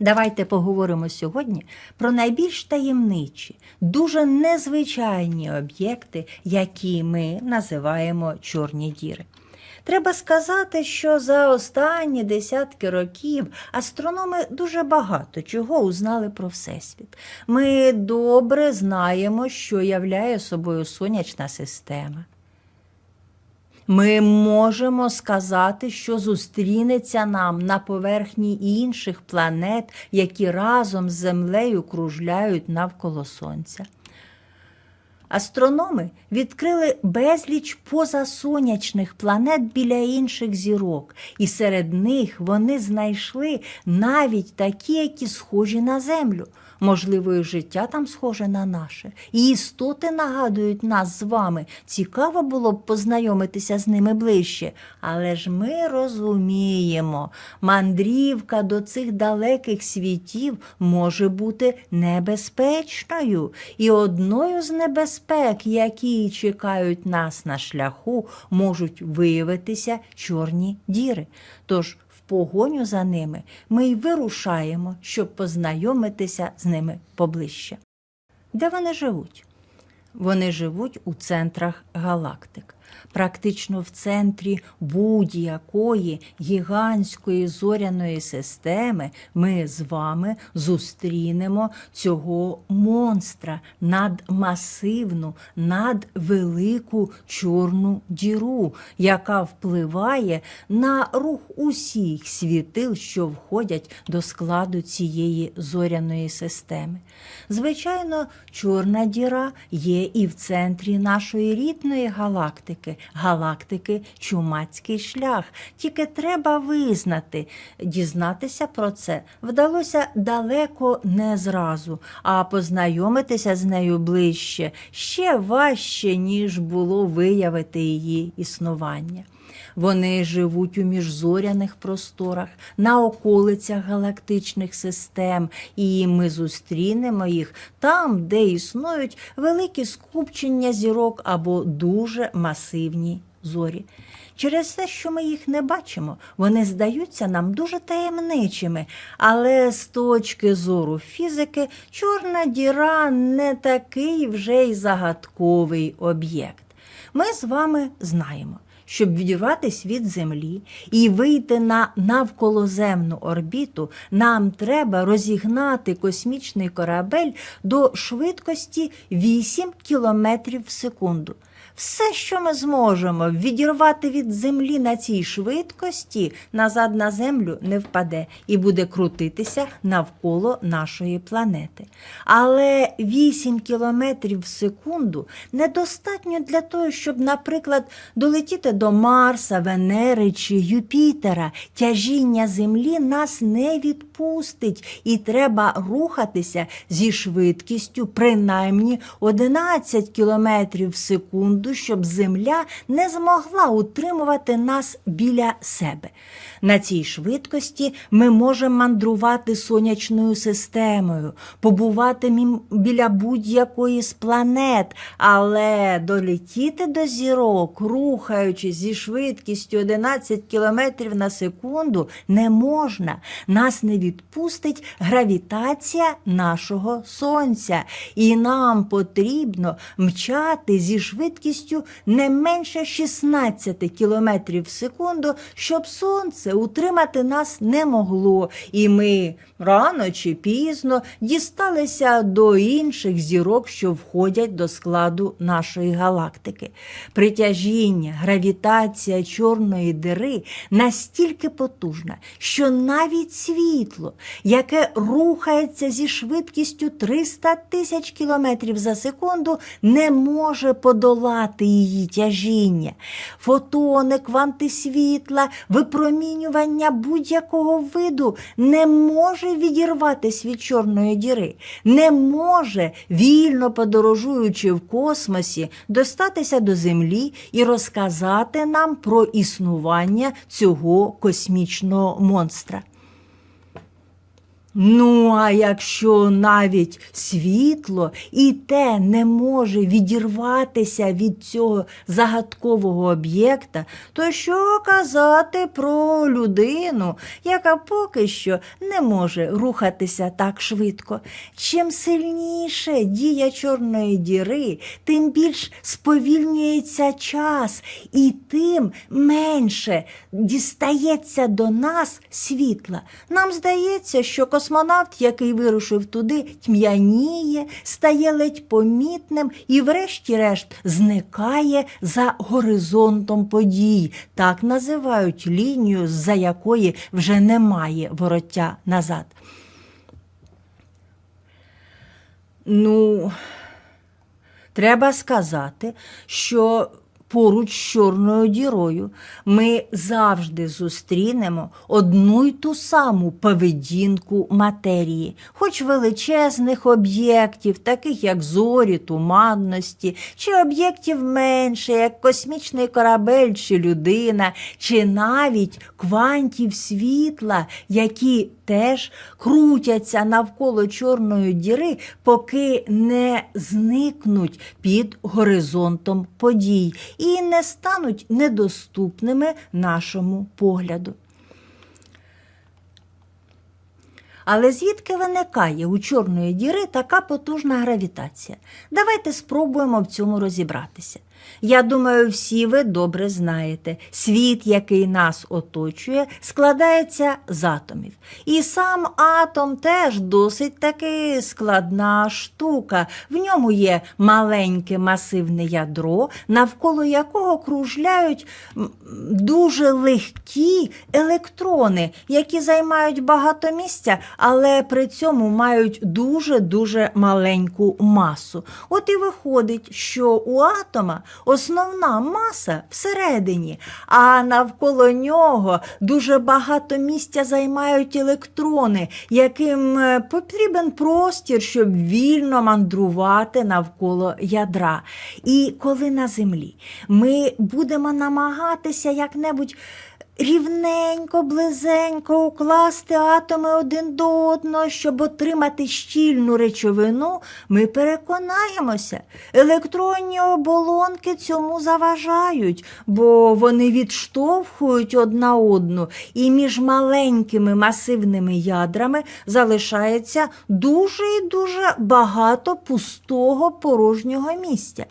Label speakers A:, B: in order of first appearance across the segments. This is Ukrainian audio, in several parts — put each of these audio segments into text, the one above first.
A: Давайте поговоримо сьогодні про найбільш таємничі, дуже незвичайні об'єкти, які ми називаємо чорні діри. Треба сказати, що за останні десятки років астрономи дуже багато чого узнали про Всесвіт. Ми добре знаємо, що являє собою сонячна система. Ми можемо сказати, що зустрінеться нам на поверхні інших планет, які разом з Землею кружляють навколо Сонця. Астрономи відкрили безліч позасонячних планет біля інших зірок, і серед них вони знайшли навіть такі, які схожі на Землю. Можливо, і життя там схоже на наше. І істоти нагадують нас з вами. Цікаво було б познайомитися з ними ближче. Але ж ми розуміємо, мандрівка до цих далеких світів може бути небезпечною. І одною з небезпек, які чекають нас на шляху, можуть виявитися чорні діри. Тож в погоню за ними ми й вирушаємо, щоб познайомитися з ними поближче. Де вони живуть? Вони живуть у центрах галактик. Практично в центрі будь-якої гігантської зоряної системи ми з вами зустрінемо цього монстра надмасивну, надвелику чорну діру, яка впливає на рух усіх світил, що входять до складу цієї зоряної системи. Звичайно, чорна діра є і в центрі нашої рідної галактики, галактики Чумацький шлях. Тільки треба визнати, дізнатися про це вдалося далеко не зразу, а познайомитися з нею ближче ще важче, ніж було виявити її існування. Вони живуть у міжзоряних просторах, на околицях галактичних систем, і ми зустрінемо їх там, де існують великі скупчення зірок або дуже масивні зорі. Через те, що ми їх не бачимо, вони здаються нам дуже таємничими, але з точки зору фізики, чорна діра не такий вже й загадковий об'єкт. Ми з вами знаємо щоб відірватися від Землі і вийти на навколоземну орбіту, нам треба розігнати космічний корабель до швидкості 8 км в секунду. Все, що ми зможемо відірвати від землі на цій швидкості, назад на землю не впаде і буде крутитися навколо нашої планети. Але 8 кілометрів в секунду недостатньо для того, щоб, наприклад, долетіти до Марса, Венери чи Юпітера. Тяжіння Землі нас не відпустить, і треба рухатися зі швидкістю принаймні 11 кілометрів в секунду щоб земля не змогла утримувати нас біля себе. На цій швидкості ми можемо мандрувати сонячною системою, побувати біля будь-якої з планет, але долетіти до зірок, рухаючись зі швидкістю 11 км на секунду, не можна. Нас не відпустить гравітація нашого сонця, і нам потрібно мчати зі швидкістю не менше 16 км в секунду, щоб сонце утримати нас не могло, і ми рано чи пізно дісталися до інших зірок, що входять до складу нашої галактики. Притяжіння, гравітація чорної дири настільки потужна, що навіть світло, яке рухається зі швидкістю 300 тисяч кілометрів за секунду, не може подолати її тяжіння. Фотони, кванти світла, випромінювання будь-якого виду не може відірватися від чорної діри, не може, вільно подорожуючи в космосі, достатися до Землі і розказати нам про існування цього космічного монстра. Ну, а якщо навіть світло і те не може відірватися від цього загадкового об'єкта, то що казати про людину, яка поки що не може рухатися так швидко? Чим сильніше дія чорної діри, тим більш сповільнюється час, і тим менше дістається до нас світла. Нам здається, що космонавт, який вирушив туди, тьмяніє, стає ледь помітним і, врешті-решт, зникає за горизонтом подій. Так називають лінію, з-за якої вже немає вороття назад. Ну, треба сказати, що поруч з чорною дірою. Ми завжди зустрінемо одну й ту саму поведінку матерії, хоч величезних об'єктів, таких як зорі, туманності, чи об'єктів менше, як космічний корабель чи людина, чи навіть квантів світла, які теж крутяться навколо чорної діри, поки не зникнуть під горизонтом подій і не стануть недоступними нашому погляду. Але звідки виникає у чорної діри така потужна гравітація? Давайте спробуємо в цьому розібратися. Я думаю, всі ви добре знаєте, світ, який нас оточує, складається з атомів. І сам атом теж досить таки складна штука. В ньому є маленьке масивне ядро, навколо якого кружляють дуже легкі електрони, які займають багато місця, але при цьому мають дуже-дуже маленьку масу. От і виходить, що у атома основна маса всередині, а навколо нього дуже багато місця займають електрони, яким е, потрібен простір, щоб вільно мандрувати навколо ядра. І коли на землі ми будемо намагатися як-небудь рівненько, близенько укласти атоми один до одного, щоб отримати щільну речовину, ми переконаємося, електронні оболонки цьому заважають, бо вони відштовхують одна одну, і між маленькими масивними ядрами залишається дуже і дуже багато пустого порожнього місця.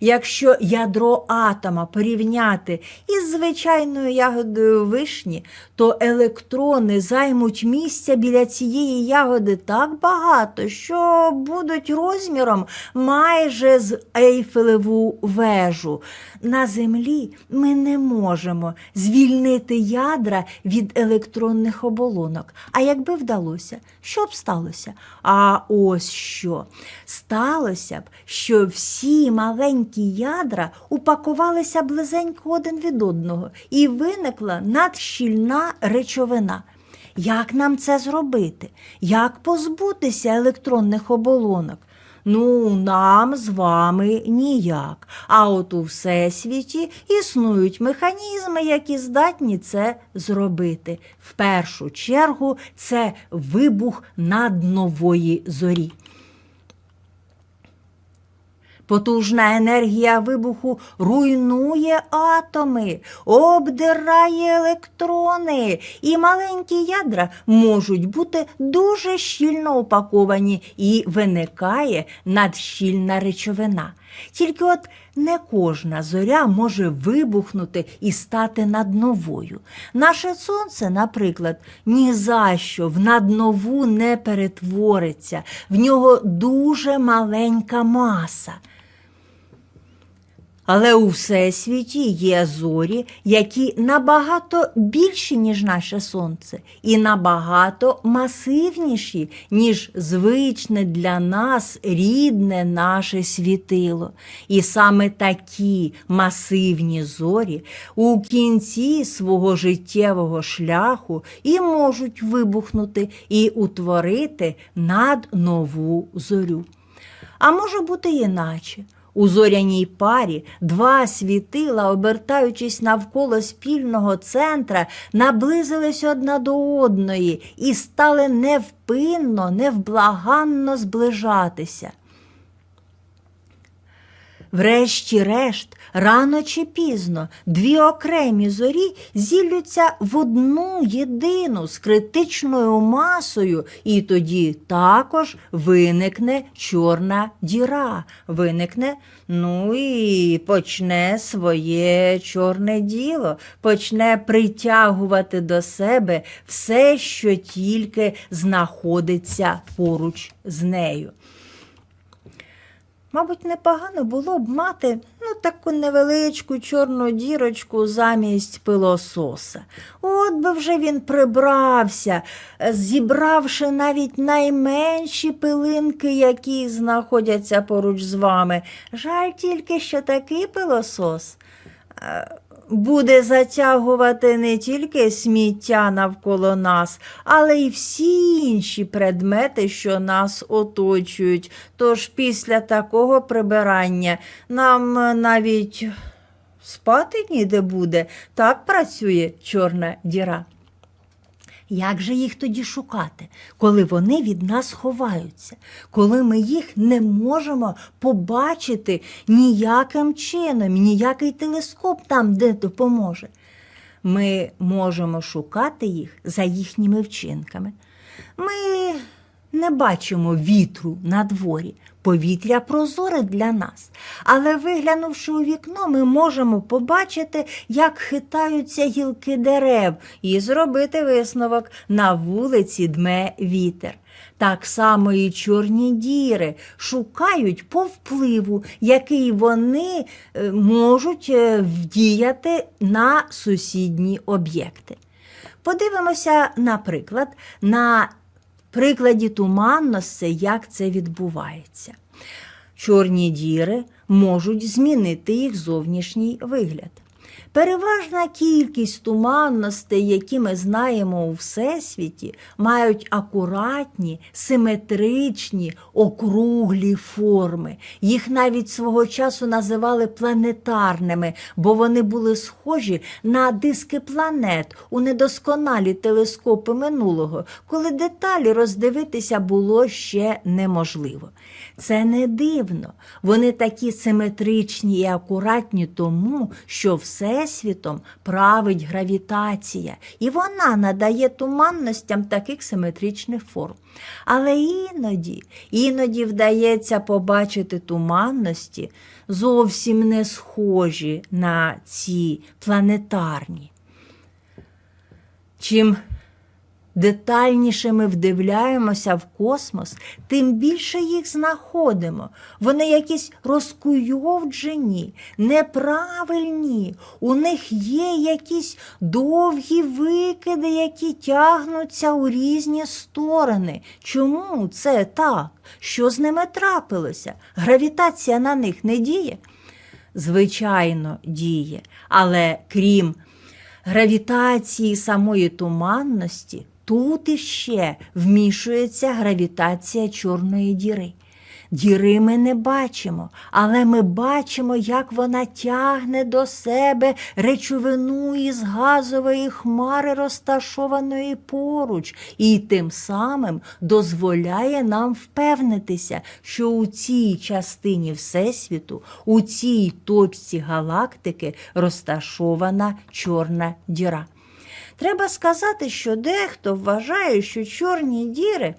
A: Якщо ядро атома порівняти із звичайною ягодою вишні, то електрони займуть місця біля цієї ягоди так багато, що будуть розміром майже з Ейфелеву вежу. На землі ми не можемо звільнити ядра від електронних оболонок. А якби вдалося, що б сталося? А ось що сталося б, що всі маленькі ядра упакувалися близенько один від одного, і виникла надщільна речовина. Як нам це зробити? Як позбутися електронних оболонок? Ну, нам з вами ніяк. А от у всесвіті існують механізми, які здатні це зробити. В першу чергу це вибух наднової зорі. Потужна енергія вибуху руйнує атоми, обдирає електрони, і маленькі ядра можуть бути дуже щільно упаковані і виникає надщільна речовина. Тільки от не кожна зоря може вибухнути і стати надновою. Наше сонце, наприклад, ні за що в наднову не перетвориться, в нього дуже маленька маса. Але у всесвіті є зорі, які набагато більші, ніж наше сонце, і набагато масивніші, ніж звичне для нас рідне наше світило. І саме такі масивні зорі у кінці свого життєвого шляху і можуть вибухнути і утворити наднову зорю. А може бути іначе. У зоряній парі два світила, обертаючись навколо спільного центра, наблизились одна до одної і стали невпинно, невблаганно зближатися. Врешті-решт, рано чи пізно, дві окремі зорі зіллються в одну єдину з критичною масою, і тоді також виникне чорна діра. Виникне, ну і почне своє чорне діло, почне притягувати до себе все, що тільки знаходиться поруч з нею. Мабуть, непогано було б мати ну, таку невеличку чорну дірочку замість пилососа. От би вже він прибрався, зібравши навіть найменші пилинки, які знаходяться поруч з вами. Жаль тільки, що такий пилосос е, буде затягувати не тільки сміття навколо нас, але й всі інші предмети, що нас оточують. Тож після такого прибирання нам навіть спати ніде буде. Так працює чорна діра. Як же їх тоді шукати, коли вони від нас ховаються, коли ми їх не можемо побачити ніяким чином, ніякий телескоп там де допоможе? Ми можемо шукати їх за їхніми вчинками. Ми не бачимо вітру на дворі, повітря прозоре для нас. Але виглянувши у вікно, ми можемо побачити, як хитаються гілки дерев, і зробити висновок на вулиці дме вітер. Так само і чорні діри шукають по впливу, який вони е, можуть е, вдіяти на сусідні об'єкти. Подивимося, наприклад, на прикладі туманності, як це відбувається. Чорні діри можуть змінити їх зовнішній вигляд. Переважна кількість туманностей, які ми знаємо у Всесвіті, мають акуратні, симетричні, округлі форми. Їх навіть свого часу називали планетарними, бо вони були схожі на диски планет у недосконалі телескопи минулого, коли деталі роздивитися було ще неможливо. Це не дивно. Вони такі симетричні і акуратні тому, що Всесвітом править гравітація, і вона надає туманностям таких симетричних форм. Але іноді, іноді вдається побачити туманності зовсім не схожі на ці планетарні. Чим детальніше ми вдивляємося в космос, тим більше їх знаходимо. Вони якісь розкуйовджені, неправильні. У них є якісь довгі викиди, які тягнуться у різні сторони. Чому це так? Що з ними трапилося? Гравітація на них не діє? Звичайно, діє, але крім гравітації самої туманності, тут іще вмішується гравітація Чорної діри. Діри ми не бачимо, але ми бачимо, як вона тягне до себе речовину із газової хмари, розташованої поруч, і тим самим дозволяє нам впевнитися, що у цій частині Всесвіту, у цій точці галактики розташована чорна діра. Треба сказати, що дехто вважає, що чорні діри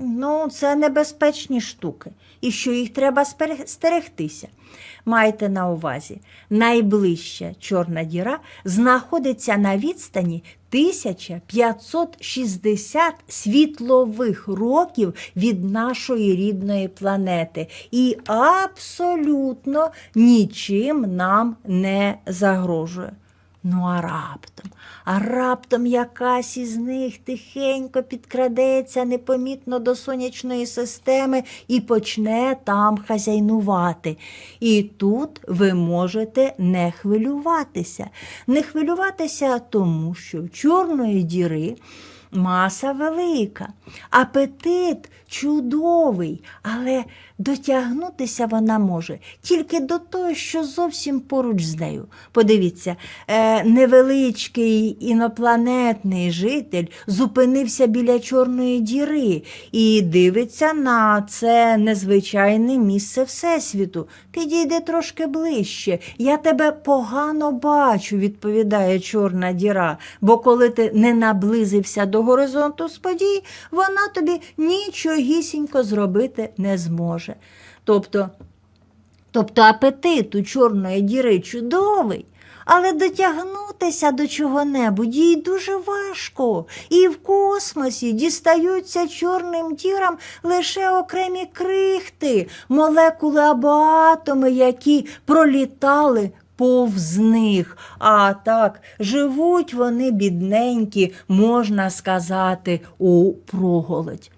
A: ну, це небезпечні штуки, і що їх треба стерегтися. Майте на увазі, найближча чорна діра знаходиться на відстані 1560 світлових років від нашої рідної планети і абсолютно нічим нам не загрожує. Ну, а раптом, а раптом якась із них тихенько підкрадеться непомітно до сонячної системи і почне там хазяйнувати. І тут ви можете не хвилюватися. Не хвилюватися тому, що в чорної діри маса велика, апетит чудовий, але дотягнутися вона може тільки до того, що зовсім поруч з нею. Подивіться, е, невеличкий інопланетний житель зупинився біля Чорної діри і дивиться на це незвичайне місце Всесвіту. Підійди трошки ближче. Я тебе погано бачу, відповідає Чорна діра, бо коли ти не наблизився до горизонту сподій, вона тобі нічогісінько зробити не зможе. Тобто, тобто апетит у Чорної діри чудовий. Але дотягнутися до чого-небудь їй дуже важко, і в космосі дістаються чорним дірам лише окремі крихти, молекули або атоми, які пролітали повз них. А так, живуть вони бідненькі, можна сказати, у проголодь.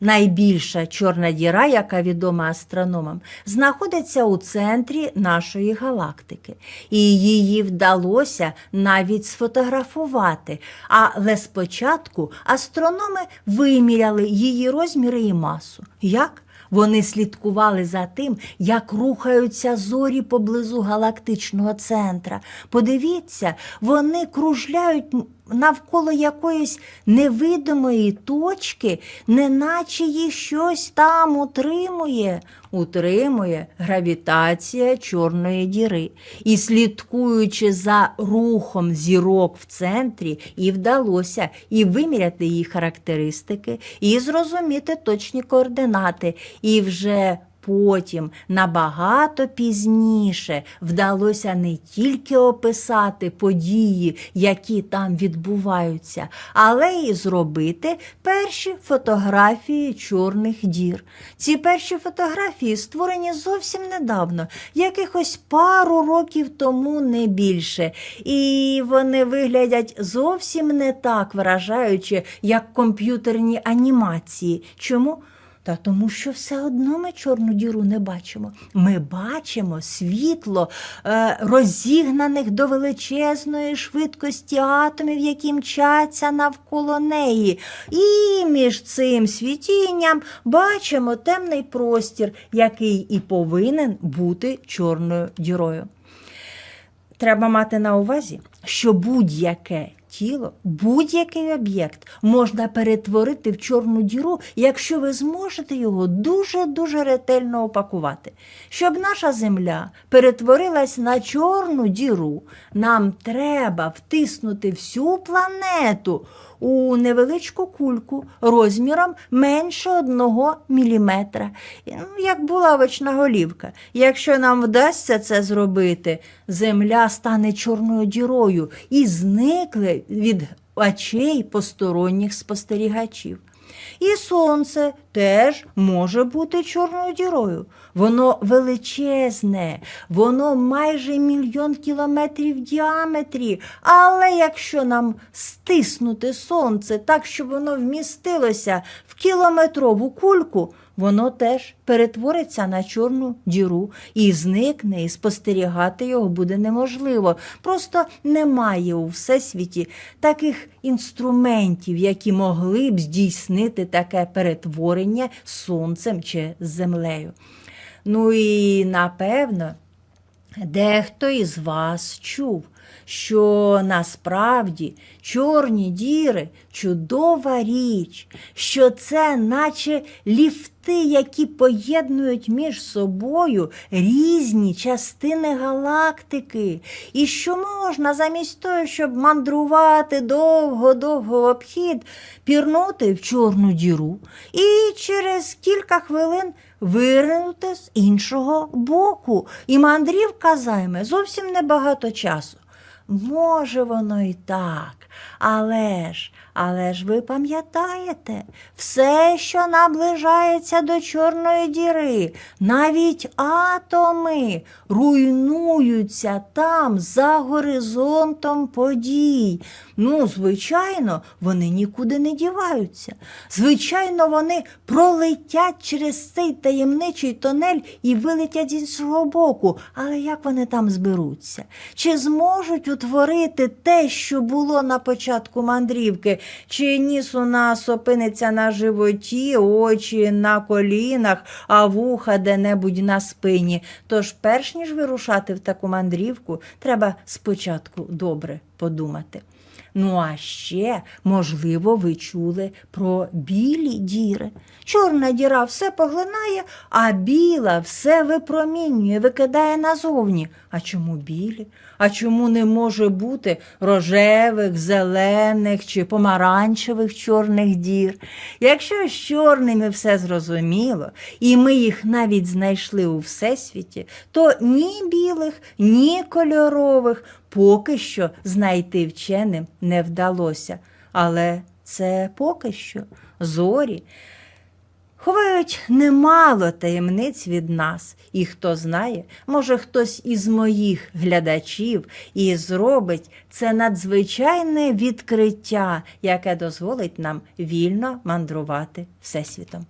A: Найбільша чорна діра, яка відома астрономам, знаходиться у центрі нашої галактики, і її вдалося навіть сфотографувати. Але спочатку астрономи виміряли її розміри і масу. Як? Вони слідкували за тим, як рухаються зорі поблизу галактичного центра. Подивіться, вони кружляють навколо якоїсь невидимої точки, неначе їх щось там утримує. Утримує гравітація Чорної діри. І слідкуючи за рухом зірок в центрі, і вдалося і виміряти її характеристики, і зрозуміти точні координати, і вже Потім, набагато пізніше, вдалося не тільки описати події, які там відбуваються, але й зробити перші фотографії чорних дір. Ці перші фотографії створені зовсім недавно, якихось пару років тому не більше. І вони виглядять зовсім не так вражаюче, як комп'ютерні анімації. Чому? Та тому, що все одно ми чорну діру не бачимо. Ми бачимо світло е, розігнаних до величезної швидкості атомів, які мчаться навколо неї. І між цим світінням бачимо темний простір, який і повинен бути чорною дірою. Треба мати на увазі, що будь-яке тіло, будь-який об'єкт можна перетворити в чорну діру, якщо ви зможете його дуже-дуже ретельно опакувати. Щоб наша земля перетворилась на чорну діру, нам треба втиснути всю планету у невеличку кульку розміром менше одного міліметра, ну, як булавочна голівка. Якщо нам вдасться це зробити, земля стане чорною дірою і зникне від очей посторонніх спостерігачів. І сонце теж може бути чорною дірою. Воно величезне, воно майже мільйон кілометрів в діаметрі. Але якщо нам стиснути сонце так, щоб воно вмістилося в кілометрову кульку, воно теж перетвориться на чорну діру і зникне, і спостерігати його буде неможливо. Просто немає у всесвіті таких інструментів, які могли б здійснити таке перетворення сонцем чи землею. Ну і напевно, дехто із вас чув, що насправді чорні діри чудова річ, що це наче ліфти, які поєднують між собою різні частини галактики, і що можна замість того, щоб мандрувати довго-довго в обхід, пірнути в чорну діру і через кілька хвилин виринути з іншого боку. І мандрівка займе зовсім небагато часу. Може, воно і так, але ж, але ж ви пам'ятаєте, все, що наближається до Чорної діри, навіть атоми руйнуються там за горизонтом подій. Ну, звичайно, вони нікуди не діваються. Звичайно, вони пролетять через цей таємничий тонель і вилетять з іншого боку. Але як вони там зберуться? Чи зможуть утворити те, що було на початку мандрівки, чи ніс у нас опиниться на животі, очі на колінах, а вуха де-небудь на спині. Тож, перш ніж вирушати в таку мандрівку, треба спочатку добре подумати. Ну, а ще, можливо, ви чули про білі діри. Чорна діра все поглинає, а біла все випромінює, викидає назовні. А чому білі? А чому не може бути рожевих, зелених чи помаранчевих чорних дір? Якщо з чорними все зрозуміло, і ми їх навіть знайшли у всесвіті, то ні білих, ні кольорових поки що знайти вченим не вдалося. Але це поки що зорі. Ховають немало таємниць від нас, і хто знає, може хтось із моїх глядачів і зробить це надзвичайне відкриття, яке дозволить нам вільно мандрувати всесвітом.